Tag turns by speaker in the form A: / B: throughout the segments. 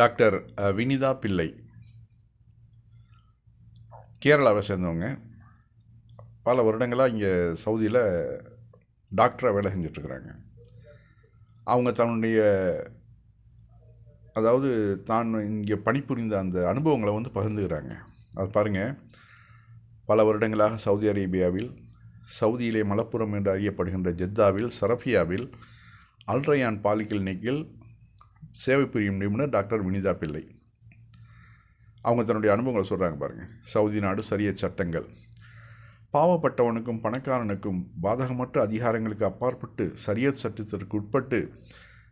A: Doctor Vinitha பிள்ளை. கேரளாவை சேர்ந்தவங்க. பல வருடங்களாக இங்கே சவுதியில் டாக்டராக வேலை செஞ்சிட்ருக்குறாங்க. அவங்க தன்னுடைய அதாவது தான் இங்கே பணிபுரிந்த அந்த அனுபவங்களை வந்து பகிர்ந்துக்கிறாங்க. அது பாருங்கள் பல வருடங்களாக சவுதி அரேபியாவில் சவுதியிலே மலப்புரம் என்று அறியப்படுகின்ற ஜெத்தாவில் சரஃபியாவில் அல்ரயான் பாலிகிளினிக்கில் சேவை புரியும் நிபுணர் டாக்டர் வினிதா பிள்ளை. அவங்க தன்னுடைய அனுபவங்களை சொல்கிறாங்க பாருங்கள் சவுதி நாடு சரிய சட்டங்கள். பாவப்பட்டவனுக்கும் பணக்காரனுக்கும் பாதகமற்ற அதிகாரங்களுக்கு அப்பாற்பட்டு சரியத் சட்டத்திற்கு உட்பட்டு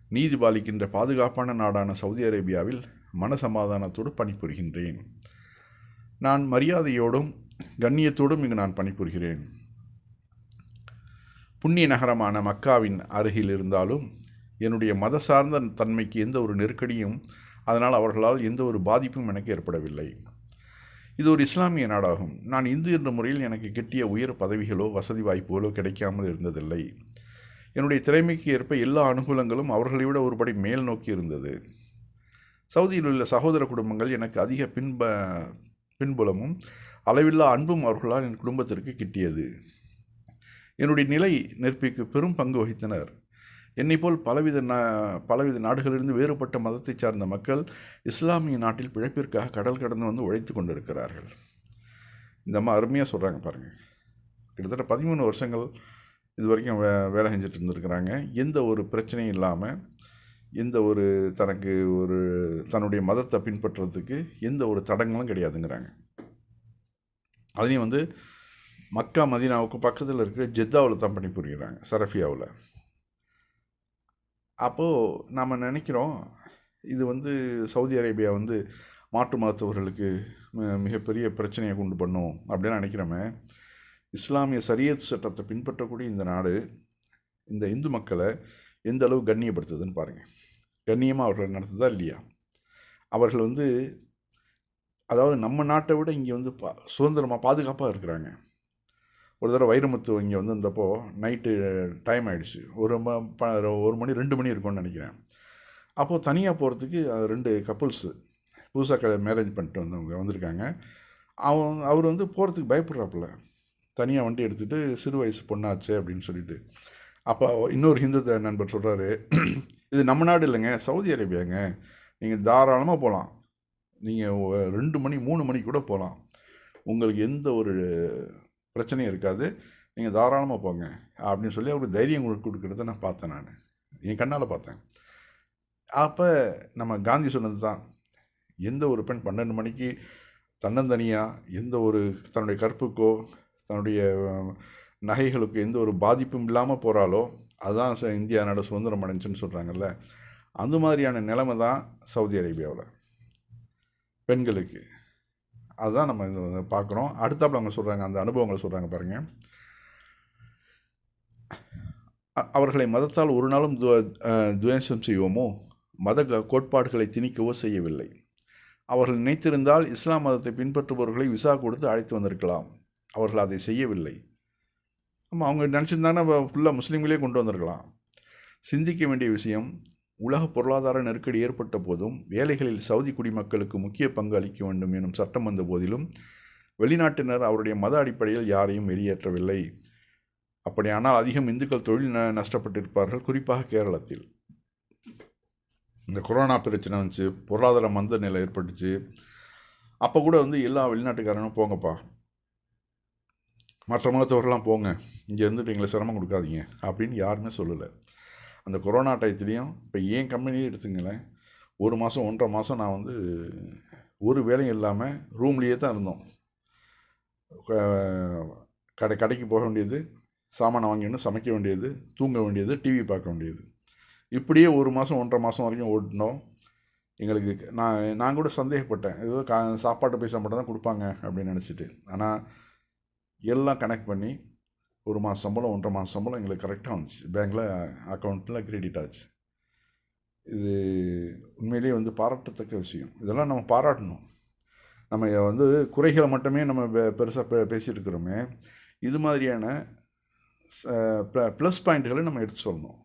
A: நீதி பாலிக்கின்ற பாதுகாப்பான நாடான சவுதி அரேபியாவில் மனசமாதானத்தோடு பணிபுரிகின்றேன். நான் மரியாதையோடும் கண்ணியத்தோடும் இங்கு நான் பணிபுரிகிறேன். புண்ணிய நகரமான மக்காவின் அருகில் இருந்தாலும் என்னுடைய மத சார்ந்த தன்மைக்கு எந்த ஒரு நெருக்கடியும் அதனால் அவர்களால் எந்த ஒரு பாதிப்பும் எனக்கு ஏற்படவில்லை. இது ஒரு இஸ்லாமிய நாடாகும். நான் இந்து என்ற முறையில் எனக்கு கிட்டிய உயர் பதவிகளோ வசதி வாய்ப்புகளோ கிடைக்காமல் இருந்ததில்லை. என்னுடைய திறமைக்கு ஏற்ப எல்லா அனுகூலங்களும் அவர்களை விட ஒருபடி மேல் நோக்கி இருந்தது. சவுதியில் உள்ள சகோதர குடும்பங்கள் எனக்கு அதிக பின்ப பின்புலமும் அளவில்லா அன்பும் அவர்களால் என் குடும்பத்திற்கு கிட்டியது. என்னுடைய நிலை நெருப்பிக்கு பெரும் பங்கு வகித்தனர். என்னை போல் பலவித நா பலவித நாடுகளிலிருந்து வேறுபட்ட மதத்தைச் சார்ந்த மக்கள் இஸ்லாமிய நாட்டில் பிழைப்பிற்காக கடல் கடந்து வந்து உழைத்து கொண்டிருக்கிறார்கள். இந்த அம்மா அருமையாக சொல்கிறாங்க பாருங்கள் கிட்டத்தட்ட பதிமூணு வருஷங்கள் இது வரைக்கும் வே வேலை செஞ்சுட்டு இருந்திருக்கிறாங்க. எந்த ஒரு பிரச்சனையும் இல்லாமல் எந்த ஒரு தனக்கு ஒரு தன்னுடைய மதத்தை பின்பற்றுறதுக்கு எந்த ஒரு தடங்களும் கிடையாதுங்கிறாங்க. அதையும் வந்து மக்கா மதீனாவுக்கு பக்கத்தில் இருக்கிற ஜெத்தாவில் தான் பண்ணி புரிகிறாங்க சரஃபியாவில். அப்போது நாம் நினைக்கிறோம் இது வந்து சவுதி அரேபியா வந்து மாற்று மருத்துவர்களுக்கு மிகப்பெரிய பிரச்சனையை கொண்டு பண்ணும் அப்படின்னு நினைக்கிறோமே. இஸ்லாமிய சரியத் சட்டத்தை பின்பற்றக்கூடிய இந்த நாடு இந்த இந்து மக்களை எந்த அளவு கண்ணியப்படுத்துதுன்னு பாருங்கள் கண்ணியமாக அவர்கள் நடத்துதா இல்லையா? அவர்கள் வந்து அதாவது நம்ம நாட்டை விட இங்கே வந்து பா சுதந்திரமாக பாதுகாப்பாக இருக்கிறாங்க. ஒரு தடவை வைரமுத்து இங்கே வந்திருந்தப்போ நைட்டு டைம் ஆகிடுச்சு ஒரு ம- ப- ஒரு மணி ரெண்டு மணி இருக்கும்னு நினைக்கிறேன். அப்போது தனியாக போகிறதுக்கு ரெண்டு கப்புள்ஸு புதுசாக மேரேஜ் பண்ணிட்டு வந்தவங்க வந்திருக்காங்க. அவன் அவர் வந்து போகிறதுக்கு பயப்படுறாப்புல. தனியாக வண்டி எடுத்துகிட்டு சிறு வயசு பொண்ணாச்சே அப்படின்னு சொல்லிட்டு. அப்போ இன்னொரு ஹிந்து த- நண்பர் சொல்கிறாரு இது நம்ம நாடு இல்லைங்க சவுதி அரேபியாங்க. நீங்கள் தாராளமாக போகலாம் நீங்கள் ரெண்டு மணி மூணு மணிக்கு கூட போகலாம் உங்களுக்கு எந்த ஒரு பிரச்சனையும் இருக்காது. நீங்கள் தாராளமாக போங்க. அப்படின்னு சொல்லி அவருக்கு தைரியம் கொடுக்குறத கொடுக்கறத நான் பார்த்தேன் நான். என் கண்ணால் பார்த்தேன். அப்போ நம்ம காந்தி சொன்னது தான் எந்த ஒரு பெண் பன்னெண்டு மணிக்கு தன்னந்தனியாக எந்த ஒரு தன்னுடைய கற்புக்கோ தன்னுடைய நகைகளுக்கு எந்த ஒரு பாதிப்பும் இல்லாமல் போகிறாலோ அதுதான் ச- இந்தியா நாடு சுதந்திரம் அடைஞ்சுன்னு சொல்கிறாங்கல்ல அந்த மாதிரியான நிலைமை தான் சவுதி அரேபியாவில். பெண்களுக்கு. அதுதான் நம்ம இது பார்க்குறோம். அடுத்தாப்புல அவங்க சொல்கிறாங்க அந்த அனுபவங்களை சொல்கிறாங்க பாருங்கள் அவர்களை மதத்தால் ஒரு நாளும் துவ- துவேஷம் செய்வோமோ? மத கோட்பாடுகளை திணிக்கவோ செய்யவில்லை. அவர்கள் நினைத்திருந்தால் இஸ்லாம் மதத்தை பின்பற்றுபவர்களை விசா கொடுத்து அழைத்து வந்திருக்கலாம். அவர்கள் அதை செய்யவில்லை. ஆமாம் அவங்க நினச்சிருந்தாங்கன்னா ஃபுல்லாக முஸ்லீம்களே கொண்டு வந்திருக்கலாம். சிந்திக்க வேண்டிய விஷயம் உலக பொருளாதார நெருக்கடி ஏற்பட்ட போதும் வேலைகளில் சவுதி குடிமக்களுக்கு முக்கிய பங்கு அளிக்க வேண்டும் எனும் சட்டம் வந்த போதிலும் வெளிநாட்டினர் அவருடைய மத அடிப்படையில் யாரையும் வெளியேற்றவில்லை. அப்படியானால் அதிகம் இந்துக்கள் தொழில் ந நஷ்டப்பட்டிருப்பார்கள். குறிப்பாக கேரளத்தில். இந்த கொரோனா பிரச்சனை வந்துச்சு பொருளாதார மந்த நிலை ஏற்பட்டுச்சு. அப்போ கூட வந்து எல்லா வெளிநாட்டுக்காரனும் போங்கப்பா. மற்ற மதத்தவர்கள்லாம் போங்க. இங்கே இருந்துட்டு எங்களை சிரமம் கொடுக்காதீங்க. அப்படின்னு யாருமே சொல்லலை. அந்த கொரோனா டயத்துலேயும் இப்போ ஏன் கம்பெனியே எடுத்துங்களேன் ஒரு மாதம் ஒன்றரை மாதம் நான் வந்து ஒரு வேலையும் இல்லாமல் ரூம்லேயே தான் இருந்தோம். கடை கடைக்கு போக வேண்டியது சாமானை வாங்கிடணும் சமைக்க வேண்டியது தூங்க வேண்டியது டிவி பார்க்க வேண்டியது. இப்படியே ஒரு மாதம் ஒன்றரை மாதம் வரைக்கும் ஓட்டினோம். எங்களுக்கு நான் நான் கூட சந்தேகப்பட்டேன். ஏதோ கா சாப்பாட்டு பைசா மட்டும் தான் கொடுப்பாங்க அப்படின்னு நினச்சிட்டு. ஆனால் எல்லாம் கனெக்ட் பண்ணி ஒரு மாதம் சம்பளம் ஒன்றரை மாதம் சம்பளம் எங்களுக்கு கரெக்டாக வந்துச்சு. பேங்க்கில் அக்கௌண்ட்டில் கிரெடிட் ஆச்சு. இது உண்மையிலேயே வந்து பாராட்டத்தக்க விஷயம். இதெல்லாம் நம்ம பாராட்டணும். நம்ம வந்து குறைகளை மட்டுமே நம்ம பெருசாக பே பேசிகிட்டு இருக்கிறோமே. இது மாதிரியான ப்ளஸ் பாயிண்ட்களை நம்ம எடுத்து சொல்லணும்.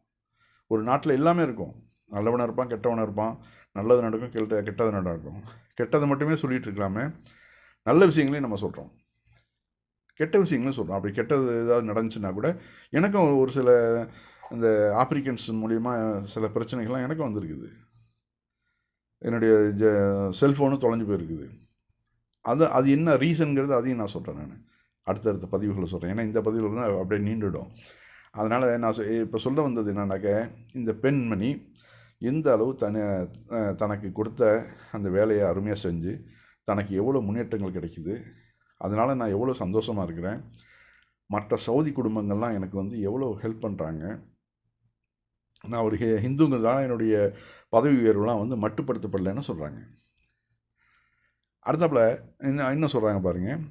A: ஒரு நாட்டில் எல்லாமே இருக்கும். நல்லவனாக இருப்பான் கெட்டவனாக இருப்பான். நல்லது நடக்கும் கெட்ட கெட்டது நடக்கும். கெட்டதை மட்டுமே சொல்லிகிட்டு இருக்கலாமே. நல்ல விஷயங்களையும் நம்ம சொல்கிறோம் கெட்ட விஷயங்களும் சொல்கிறோம் அப்படி கெட்டது ஏதாவது நடந்துச்சுன்னா கூட எனக்கும் ஒரு சில இந்த ஆப்ரிக்கன்ஸ் மூலிமா சில பிரச்சனைகள்லாம் எனக்கும் வந்திருக்குது. என்னுடைய ஜ செல்ஃபோனும் தொலைஞ்சு போயிருக்குது. அது அது என்ன ரீசனுங்கிறது அதையும் நான் சொல்கிறேன் நான். அடுத்தடுத்த பதிவுகளை சொல்கிறேன் ஏன்னா இந்த பதிவுகள் தான் அப்படியே நீண்டுடும். அதனால் நான் இப்போ சொல்ல வந்தது என்னன்னாக்க இந்த பெண்மணி எந்த அளவு தன தனக்கு கொடுத்த அந்த வேலையை அருமையாக செஞ்சு தனக்கு எவ்வளோ முன்னேற்றங்கள் கிடைக்குது அதனால் நான் எவ்வளோ சந்தோஷமாக இருக்கிறேன். மற்ற சவுதி குடும்பங்கள்லாம் எனக்கு வந்து எவ்வளோ ஹெல்ப் பண்ணுறாங்க நான் ஒரு ஹிந்துங்கிறதால என்னுடைய பதவி உயர்வுலாம் வந்து மட்டுப்படுத்தப்படலைன்னு சொல்கிறாங்க அடுத்தப்பில் இன்னும் என்ன சொல்கிறாங்க பாருங்கள்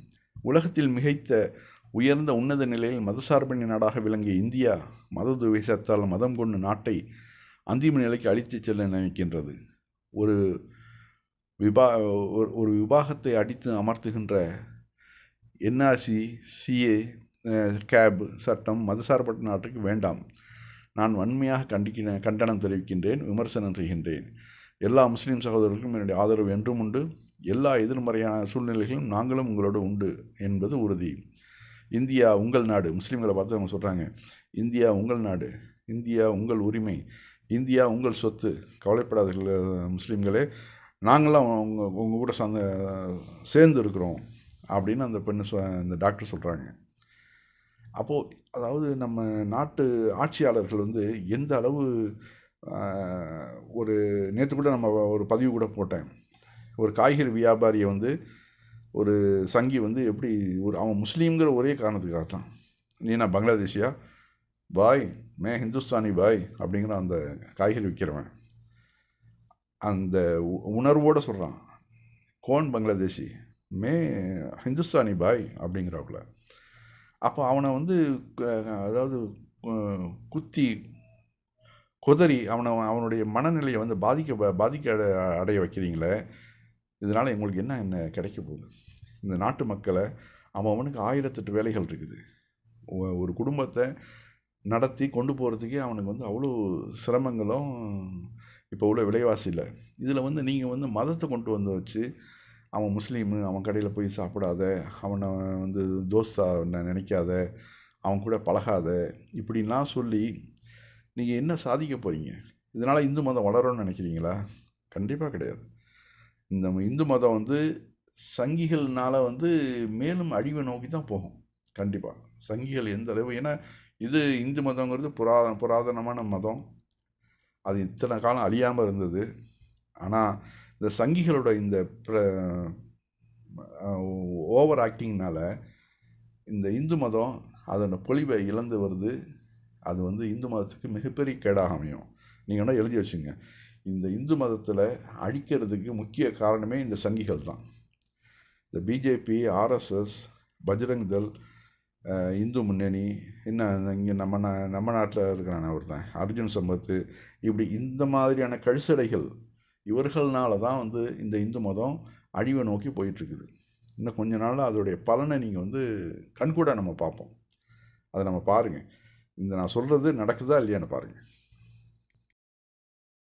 A: உலகத்தில் மிகைத்த உயர்ந்த உன்னத நிலையில் மதசார்பின் நாடாக விளங்கிய இந்தியா மத துவேசத்தால் மதம் கொண்டு நாட்டை அந்திம நிலைக்கு அழித்து செல்ல நினைக்கின்றது. ஒரு விபா ஒரு விவாகத்தை அடித்து அமர்த்துகின்ற என்ஆர்சி சிஏ கேப் சட்டம் மதசார்பற்ற நாட்டுக்கு வேண்டாம். நான் வன்மையாக கண்டிக்கிறேன் கண்டனம் தெரிவிக்கின்றேன் விமர்சனம் செய்கின்றேன். எல்லா முஸ்லீம் சகோதரர்களுக்கும் என்னுடைய ஆதரவு என்றும் உண்டு. எல்லா எதிர்மறையான சூழ்நிலைகளும் நாங்களும் உங்களோடு உண்டு என்பது உறுதி. இந்தியா உங்கள் நாடு. முஸ்லீம்களை பார்த்து அவங்க சொல்கிறாங்க இந்தியா உங்கள் நாடு. இந்தியா உங்கள் உரிமை. இந்தியா உங்கள் சொத்து. கவலைப்படாதீர்கள் முஸ்லீம்களே. நாங்களாம் உங்கள் உங்கள் கூட சந்த சேர்ந்து இருக்கிறோம். அப்படின்னு அந்த பெண்ணு சொ அந்த டாக்டர் சொல்கிறாங்க அப்போது அதாவது நம்ம நாட்டு ஆட்சியாளர்கள் வந்து எந்த அளவு ஒரு நேற்று கூட நம்ம ஒரு பதிவு கூட போட்டேன். ஒரு காய்கறி வியாபாரியை வந்து ஒரு சங்கி வந்து எப்படி ஒரு அவன் முஸ்லீம்ங்கிற ஒரே காரணத்துக்காக தான். நீ நான் பங்களாதேஷியா? பாய் மே ஹிந்துஸ்தானி பாய் அப்படிங்கிற அந்த காய்கறி விற்கிறவன் அந்த உணர்வோடு சொல்கிறான் கோன் பங்களாதேஷி. மே ஹிந்துஸ்தானி பாய் அப்படிங்கிறாப்புல அப்போ அவனை வந்து அதாவது குத்தி குதறி அவனை அவனுடைய மனநிலையை வந்து பாதிக்க பாதிக்க அடைய வைக்கிறீங்களே இதனால் எங்களுக்கு என்ன என்ன கிடைக்க போகுது? இந்த நாட்டு மக்களை அவன் அவனுக்கு ஆயிரத்தெட்டு வேலைகள் இருக்குது. ஒரு குடும்பத்தை நடத்தி கொண்டு போகிறதுக்கே அவனுக்கு வந்து அவ்வளோ சிரமங்களும் இப்போ உள்ள விலைவாசி இல்லை. இதில் வந்து நீங்கள் வந்து மதத்தை கொண்டு வந்து வச்சு அவன் முஸ்லீமு அவன் கடையில் போய் சாப்பிடாத அவனை வந்து தோஸ்தா நினைக்காத அவன் கூட பழகாத இப்படின்லாம் சொல்லி நீங்கள் என்ன சாதிக்க போகிறீங்க இதனால் இந்து மதம் வளரும்னு நினைக்கிறீங்களா? கண்டிப்பாக கிடையாது. இந்த இந்து மதம் வந்து சங்கிகள்னால் வந்து மேலும் அழிவை நோக்கி தான் போகும். கண்டிப்பாக சங்கிகள் எந்த அளவு ஏன்னா இது இந்து மதங்கிறது புராத புராதனமான மதம். அது இத்தனை காலம் அழியாமல் இருந்தது. ஆனால் இந்த சங்கிகளோட இந்த ஓவர் ஆக்டிங்னால் இந்த இந்து மதம் அதோட பொலிவை இழந்து வருது. அது வந்து இந்து மதத்துக்கு மிகப்பெரிய கேடாக அமையும். நீங்கள் வேணால் எழுதி வச்சுங்க. இந்த இந்து மதத்தில் அழிக்கிறதுக்கு முக்கிய காரணமே இந்த சங்கிகள் தான். இந்த பிஜேபி ஆர்எஸ்எஸ் பஜ்ரங் தள் இந்து முன்னணி என்ன இங்கே நம்ம நா நம்ம நாட்டில் இருக்கிறான ஒருத்தன் அர்ஜுன் சம்பத்து இப்படி இந்த மாதிரியான கழுசடைகள் இவர்கள்னால தான் வந்து இந்த இந்து மதம் அழிவை நோக்கி போயிட்டுருக்குது. இன்னும் கொஞ்ச நாளில் அதோடைய பலனை நீங்கள் வந்து கண்கூட நம்ம பார்ப்போம். அதை நம்ம பாருங்கள் இந்த நான் சொல்கிறது நடக்குதா இல்லையான்னு பாருங்கள்